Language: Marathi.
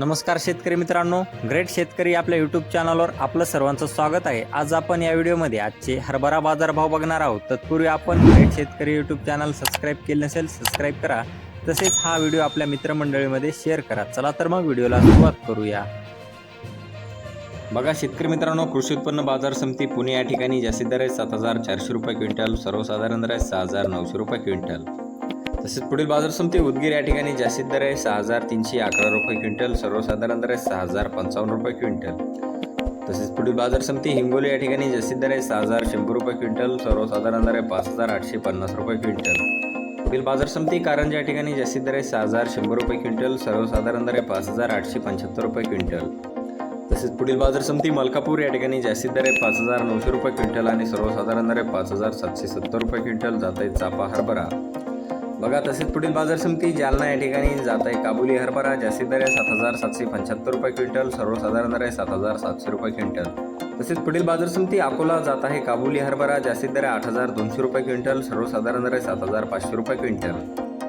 नमस्कार शेतकरी मित्रांनो ग्रेट शेतकरी आपल्या यूट्यूब चॅनलवर आपलं सर्वांचं स्वागत आहे. आज आपण या व्हिडिओमध्ये आजचे हरभरा बाजारभाव बघणार आहोत. तत्पूर्वी आपण ग्रेट शेतकरी यूट्यूब चॅनल सबस्क्राईब केले नसेल सबस्क्राईब करा. तसेच हा व्हिडिओ आपल्या मित्रमंडळीमध्ये शेअर करा. चला तर मग व्हिडिओला सुरुवात करूया. बघा शेतकरी मित्रांनो कृषी उत्पन्न बाजार समिती पुणे या ठिकाणी जास्तीत दर आहे सात हजार चारशे रुपये क्विंटल सर्वसाधारण दर आहे सहा हजार नऊशे रुपये क्विंटल. तसेच पुढील बाजार समिती उदगीर या ठिकाणी जास्तीत दर आहे सहा हजार तीनशे अकरा रुपये क्विंटल सर्वसाधारण दर आहे सहा हजार पंचावन्न रुपये क्विंटल. तसेच पुढील बाजार समिती हिंगोली या ठिकाणी जास्तीत दर आहे सहा हजार शंभर रुपये क्विंटल सर्वसाधारण दर आहे पाच हजार आठशे पन्नास रुपये क्विंटल. पुढील बाजार समिती कारंजा या ठिकाणी जास्तीत दर आहे सहा हजार शंभर रुपये क्विंटल सर्वसाधारण दर आहे पाच हजार आठशे पंच्याहत्तर रुपये क्विंटल. तसेच पुढील बाजार समिती मलकापूर या ठिकाणी जास्तीत दर आहे पाच हजार नऊशे रुपये क्विंटल आणि सर्वसाधारण दर आहे पाच हजार सातशे सत्तर रुपये क्विंटल जात आहे चापा हरभरा. बघा तसेच पुढील बाजार समिती जालना या ठिकाणी जात आहे काबुली हरभरा जास्तीत दर आहे सात हजार सातशे पंच्याहत्तर रुपये क्विंटल सर्वसाधारण दर आहे सात हजार सातशे रुपये क्विंटल. तसेच पुढील बाजार समिती अकोला जात आहे. काबुली हरभरा जास्तीत दर आहे आठ हजार दोनशे रुपये क्विंटल सर्वसाधारण दर आहे सात हजार पाचशे रुपये क्विंटल.